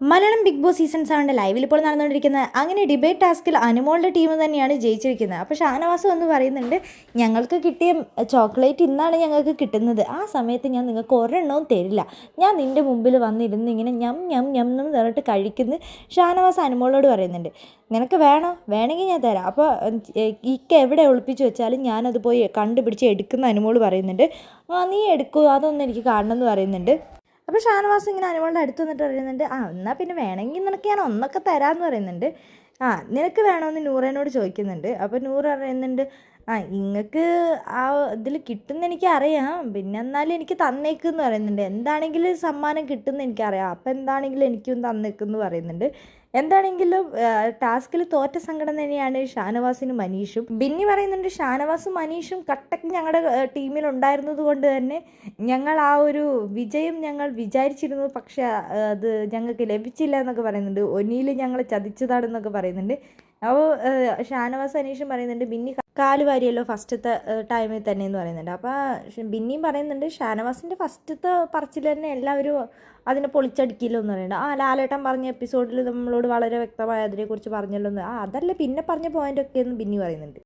Malayalam big Boss season സെവന്റെ ലൈവിൽ ഇപ്പോൾ നടന്നുകൊണ്ടിരിക്കുന്നത് അങ്ങനെ ഡിബേറ്റ് ടാസ്കിൽ അനുമോളുടെ ടീം തന്നെയാണ് ജയിച്ചിരിക്കുന്നത്. അപ്പോൾ ഷാനവാസ് എന്ന് പറയുന്നുണ്ട് ഞങ്ങൾക്ക് കിട്ടിയ ചോക്ലേറ്റ് ഇന്നാണ് ഞങ്ങൾക്ക് കിട്ടുന്നത്. ആ സമയത്ത് ഞാൻ നിങ്ങൾക്ക് ഒരെണ്ണവും തരില്ല. ഞാൻ നിന്റെ മുമ്പിൽ വന്നിരുന്ന് ഇങ്ങനെ ഞം ഞം ഞം എന്ന് പറഞ്ഞിട്ട് കഴിക്കുന്നു. ഷാനവാസ് അനുമോളോട് പറയുന്നുണ്ട് നിനക്ക് വേണോ? വേണമെങ്കിൽ ഞാൻ തരാം. അപ്പോൾ ഇക്ക എവിടെ ഒളിപ്പിച്ച് വെച്ചാലും ഞാനത് പോയി കണ്ടുപിടിച്ച് എടുക്കുന്ന അനുമോൾ പറയുന്നുണ്ട്. നീ എടുക്കൂ. അതൊന്നും എനിക്ക് കാണണമെന്ന് പറയുന്നുണ്ട്. അപ്പോൾ ഷാനവാസ് ഇങ്ങനെ അനുമളുടെ അടുത്ത് വന്നിട്ട് പറയുന്നുണ്ട് ആ എന്നാൽ പിന്നെ വേണമെങ്കിൽ നിനക്ക് ഞാൻ ഒന്നൊക്കെ തരാമെന്ന് പറയുന്നുണ്ട്. ആ നിനക്ക് വേണമെന്ന് നൂറേനോട് ചോദിക്കുന്നുണ്ട്. അപ്പോൾ നൂറ് പറയുന്നുണ്ട് ആ ഇങ്ങക്ക് ആ ഇതിൽ കിട്ടുമെന്ന് എനിക്കറിയാം. പിന്നെ എന്നാലും എനിക്ക് തന്നേക്കെന്ന് പറയുന്നുണ്ട്. എന്താണെങ്കിലും സമ്മാനം കിട്ടുമെന്ന് എനിക്കറിയാം. അപ്പോൾ എന്താണെങ്കിലും എനിക്കും തന്നേക്കെന്ന് പറയുന്നുണ്ട്. എന്താണെങ്കിലും ടാസ്കിൽ തോറ്റ സങ്കടം തന്നെയാണ് ഷാനവാസിനും മനീഷും. ബിന്നി പറയുന്നുണ്ട് ഷാനവാസും മനീഷും കട്ടക്ക് ഞങ്ങളുടെ ടീമിൽ ഉണ്ടായിരുന്നത് കൊണ്ട് തന്നെ ഞങ്ങൾ ആ ഒരു വിജയം ഞങ്ങൾ വിചാരിച്ചിരുന്നു. പക്ഷെ അത് ഞങ്ങൾക്ക് ലഭിച്ചില്ല എന്നൊക്കെ പറയുന്നുണ്ട്. ഒനിയിൽ ഞങ്ങൾ ചതിച്ചതാണെന്നൊക്കെ പറയുന്നുണ്ട്. അപ്പോൾ ഷാനവാസ് അനീഷും പറയുന്നുണ്ട് ബിന്നി കാൽ വാരിയല്ലോ ഫസ്റ്റത്തെ ടൈമിൽ തന്നെ എന്ന് പറയുന്നുണ്ട്. അപ്പോൾ ബിന്നിയും പറയുന്നുണ്ട് ഷാനവാസിന്റെ ഫസ്റ്റത്തെ പറച്ചിൽ തന്നെ എല്ലാവരും അതിനെ പൊളിച്ചടിക്കില്ലോ എന്ന് പറയുന്നുണ്ട്. ആ ലാലേട്ടൻ പറഞ്ഞ എപ്പിസോഡിൽ നമ്മളോട് വളരെ വ്യക്തമായി അതിനെക്കുറിച്ച് പറഞ്ഞല്ലോ എന്ന്. ആ അതല്ല പിന്നെ പറഞ്ഞ പോയിന്റൊക്കെ എന്ന് ബിന്നി പറയുന്നുണ്ട്.